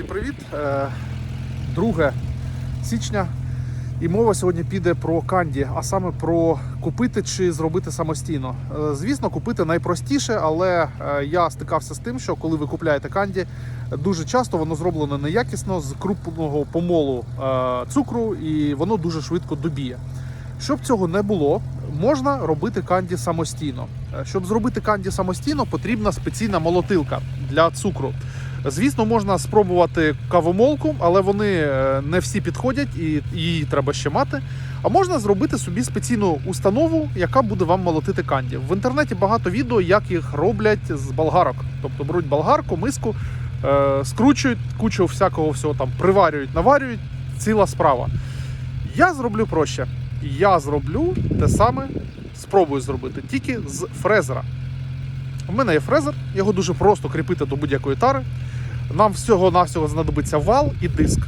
Всім привіт! Е, 2 січня. І мова сьогодні піде про канді, а саме про купити чи зробити самостійно. Е, Звісно, купити найпростіше, але е, я стикався з тим, що коли ви купляєте канді, дуже часто воно зроблено неякісно з крупного помолу е, цукру, і воно дуже швидко добіє. Щоб цього не було, можна робити канді самостійно. Е, Щоб зробити канді самостійно, потрібна спеційна молотилка для цукру. Звісно, можна спробувати кавомолку, але вони е, не всі підходять і її треба ще мати. А можна зробити собі спеційну установу, яка буде вам молотити канді. В інтернеті багато відео, як їх роблять з болгарок. Тобто беруть болгарку, миску, е, скручують кучу всякого всього там, приварюють, наварюють. Ціла справа. Я зроблю проще. Я зроблю те саме, спробую зробити тільки з фрезера. У мене є фрезер, його дуже просто кріпити до будь-якої тари. Нам всього-навсього знадобиться вал і диск,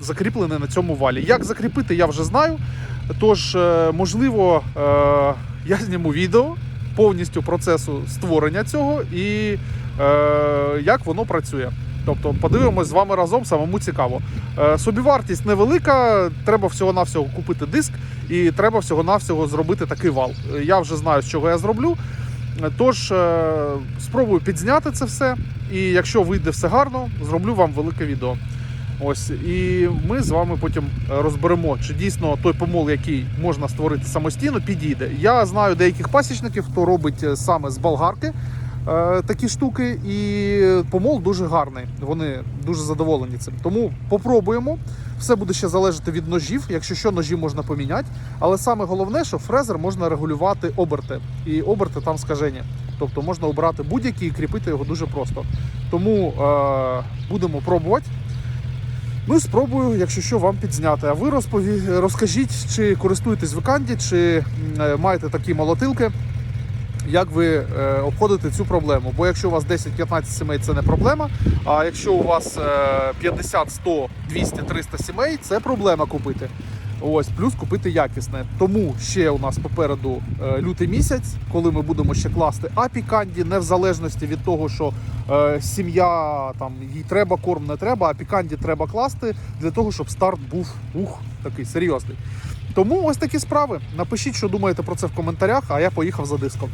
закріплений на цьому валі. Як закріпити, я вже знаю. Тож, е, можливо, е, я зніму відео повністю процесу створення цього і е, як воно працює. Тобто подивимось з вами разом, самому цікаво. Собівартість невелика, треба всього-навсього купити диск і треба всього-навсього зробити такий вал. Я вже знаю, з чого я зроблю. Тож е, спробую підзняти це все. І якщо вийде все гарно, зроблю вам велике відео. Ось і ми з вами потім розберемо, чи дійсно той помол, який можна створити самостійно, підійде. Я знаю деяких пасічників, хто робить е, саме з болгарки такі штуки, і помол дуже гарний. Вони дуже задоволені цим. Тому попробуємо. Все буде ще залежати від ножів. Якщо що, ножі можна поміняти. Але саме головне, що фрезер можна регулювати оберти, і оберти там скажені. Тобто можна обрати будь-який і кріпити його дуже просто. Тому е, будемо пробувати. Ну і спробую, якщо що, вам підзняти. А ви розпові... розкажіть, чи користуєтесь ви канді, чи е, маєте такі молотилки, як ви е, обходите цю проблему. Бо якщо у вас 10-15 сімей, це не проблема. А якщо у вас е, 50, 100, 200, 300 сімей, це проблема купити. Ось, плюс купити якісне. Тому ще у нас попереду е, лютий місяць, коли ми будемо ще класти апі канді, не в залежності від того, що е, сім'я там їй треба корм, не треба, а піканді треба класти для того, щоб старт був ух, такий серйозний. Тому ось такі справи. Напишіть, що думаєте про це в коментарях, а я поїхав за диском.